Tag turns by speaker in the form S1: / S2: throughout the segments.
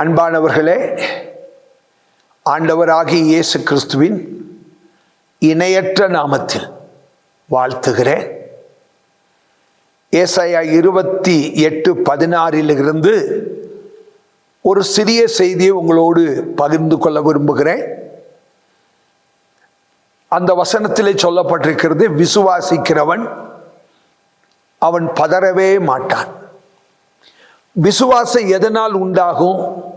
S1: அன்பானவர்களே ஆண்டவராகிய இயேசு கிறிஸ்துவின் இணையற்ற நாமத்தில் வாழ்த்துகிறேன். ஏசாயா இருபத்தி எட்டு பதினாறிலிருந்து ஒரு சிறிய செய்தியை உங்களோடு பகிர்ந்து கொள்ள விரும்புகிறேன். அந்த வசனத்திலே சொல்லப்பட்டிருக்கிறது விசுவாசிக்கிறவன் அவன் பதறவே மாட்டான். விசுவாசம் எதனால் உண்டாகும்?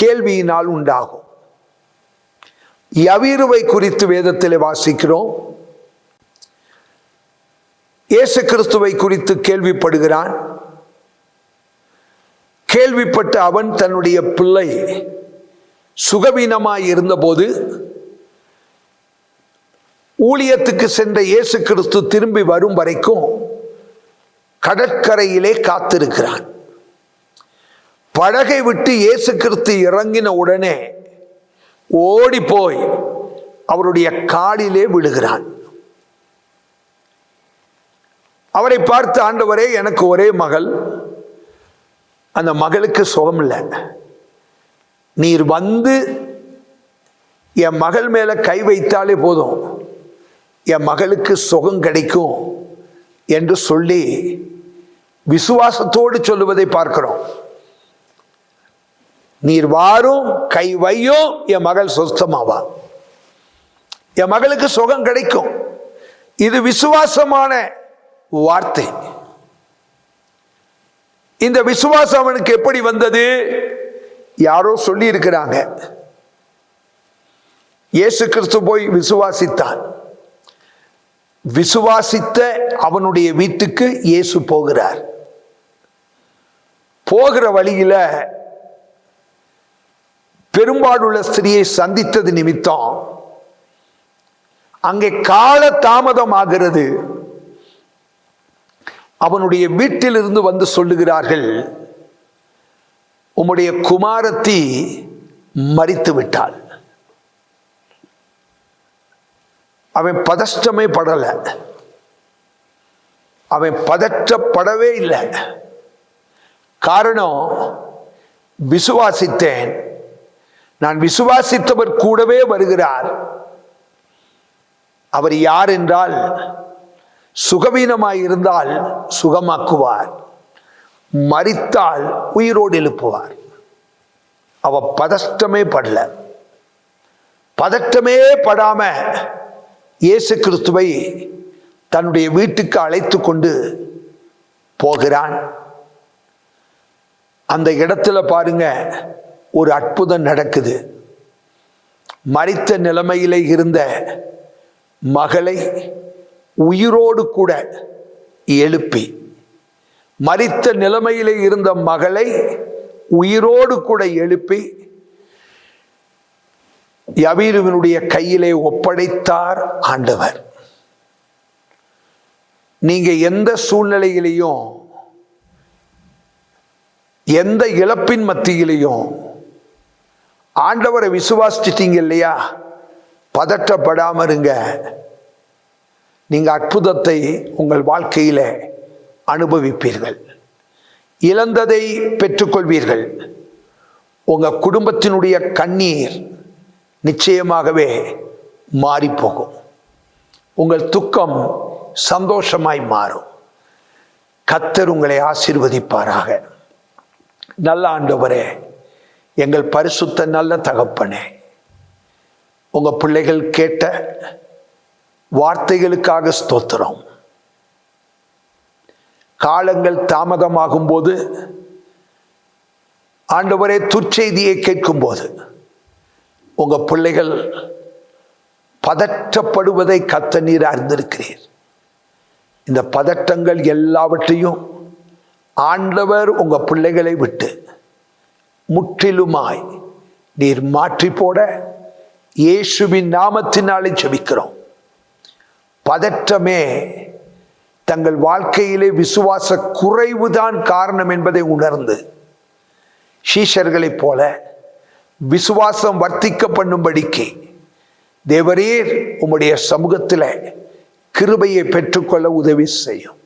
S1: கேள்வியினால் உண்டாகும். யவீருவை குறித்து வேதத்தில் வாசிக்கிறோம். இயேசு கிறிஸ்துவை குறித்து கேள்விப்படுகிறான். கேள்விப்பட்டு அவன் தன்னுடைய பிள்ளை சுகவீனமாய் இருந்தபோது ஊழியத்துக்கு சென்ற இயேசு கிறிஸ்து திரும்பி வரும் வரைக்கும் கடற்கரையிலே காத்திருக்கிறான். படகை விட்டு இயேசு கிறிஸ்து இறங்கின உடனே ஓடி போய் அவருடைய காலிலே விழுகிறான் அவரை பார்த்து ஆண்டவரே எனக்கு ஒரே மகள். அந்த மகளுக்கு சுகம் இல்லை நீர் வந்து என் மகள் மேல கை வைத்தாலே போதும். என் மகளுக்கு சுகம் கிடைக்கும் என்று சொல்லி விசுவாசத்தோடு சொல்லுவதை பார்க்கிறோம். நீர் வாரும் கை வையும் என் மகள் சொஸ்தமாவா? என் மகளுக்கு சுகம் கிடைக்கும். இது விசுவாசமான வார்த்தை. இந்த விசுவாசம் அவனுக்கு எப்படி வந்தது? யாரோ சொல்லி இருக்கிறாங்க இயேசு கிறிஸ்து போய் விசுவாசித்தான். விசுவாசித்த அவனுடைய வீட்டுக்கு இயேசு போகிறார். போகிற வழியில பெரும்பாலுள்ள ஸ்திரியை சந்தித்தது நிமித்தம். அங்கே கால தாமதம் ஆகிறது அவனுடைய வீட்டிலிருந்து வந்து சொல்லுகிறார்கள் உம்முடைய குமாரத்தி மறித்து விட்டாள். அவன் பதஷ்டமே படல. அவன் பதற்றப்படவே இல்லை. காரணம் விசுவாசித்தேன். நான் விசுவாசித்தவர் கூடவே வருகிறார். அவர் யார் என்றால் சுகவீனமாய் இருந்தால் சுகமாக்குவார். மறித்தால் உயிரோடு எழுப்புவார். அவ பதஷ்டமே படல. பதட்டமே படாம இயேசு கிறிஸ்துவை தன்னுடைய வீட்டுக்கு அழைத்து கொண்டு போகிறான். அந்த இடத்துல பாருங்க ஒரு அற்புதம் நடக்குது. மறித்த நிலைமையிலே இருந்த மகளை உயிரோடு கூட எழுப்பி மறித்த நிலைமையிலே இருந்த மகளை உயிரோடு கூட எழுப்பி யவீருவினுடைய கையிலே ஒப்படைத்தார் ஆண்டவர். நீங்க எந்த சூழ்நிலையிலையும் எந்த இழப்பின் மத்தியிலையும் ஆண்டவரை விசுவாசிச்சிட்டீங்க இல்லையா? பதற்றப்படாம இருங்க நீங்க அற்புதத்தை உங்கள் வாழ்க்கையில அனுபவிப்பீர்கள். இழந்ததை பெற்றுக்கொள்வீர்கள். உங்க குடும்பத்தினுடைய கண்ணீர் நிச்சயமாகவே மாறிப்போகும். உங்கள் துக்கம் சந்தோஷமாய் மாறும். கத்தர் உங்களை ஆசீர்வதிப்பாராக. நல்ல ஆண்டவரே எங்கள் பரிசுத்த நல்ல தகப்பனே உங்க பிள்ளைகள் கேட்ட வார்த்தைகளுக்காக ஸ்தோத்திரம். காலங்கள் தாமதமாகும் போது ஆண்டவரே துர்ச்செய்தியை கேட்கும் போது உங்க பிள்ளைகள் பதற்றப்படுவதை கத்த நீர் அறிந்திருக்கிறீர். இந்த பதட்டங்கள் எல்லாவற்றையும் ஆண்டவர் உங்க பிள்ளைகளை விட்டு முற்றிலுமாய். நீர் மாற்றி போட இயேசுவின் நாமத்தினாலே ஜபிக்கிறோம். பதற்றமே தங்கள் வாழ்க்கையிலே விசுவாச குறைவுதான் காரணம் என்பதை உணர்ந்து சீஷர்களைப் போல விசுவாசம் வர்த்திக்க பண்ணும்படிக்கு தேவரீர் உம்முடைய சமூகத்தில் கிருபையை பெற்றுக்கொள்ள உதவி செய்யும்.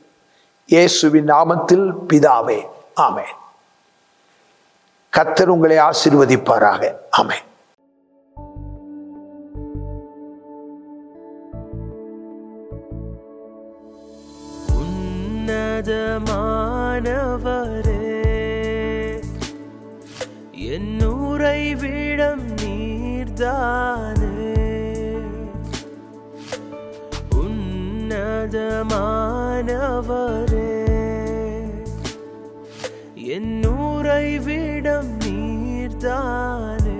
S1: இயேசுவின் நாமத்தில் பிதாவே ஆமேன். கத்தர் உங்களை ஆசிர்வதிப்பாராக. ஆமை
S2: உன்னதமானவரே என் விடம் நீர்தானே. உன்னதமானவரே என் உறைவிடம் நீர்தானே.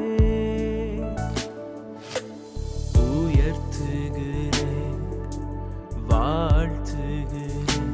S2: உயர்த்துகிறேன் வாழ்த்துகிறேன்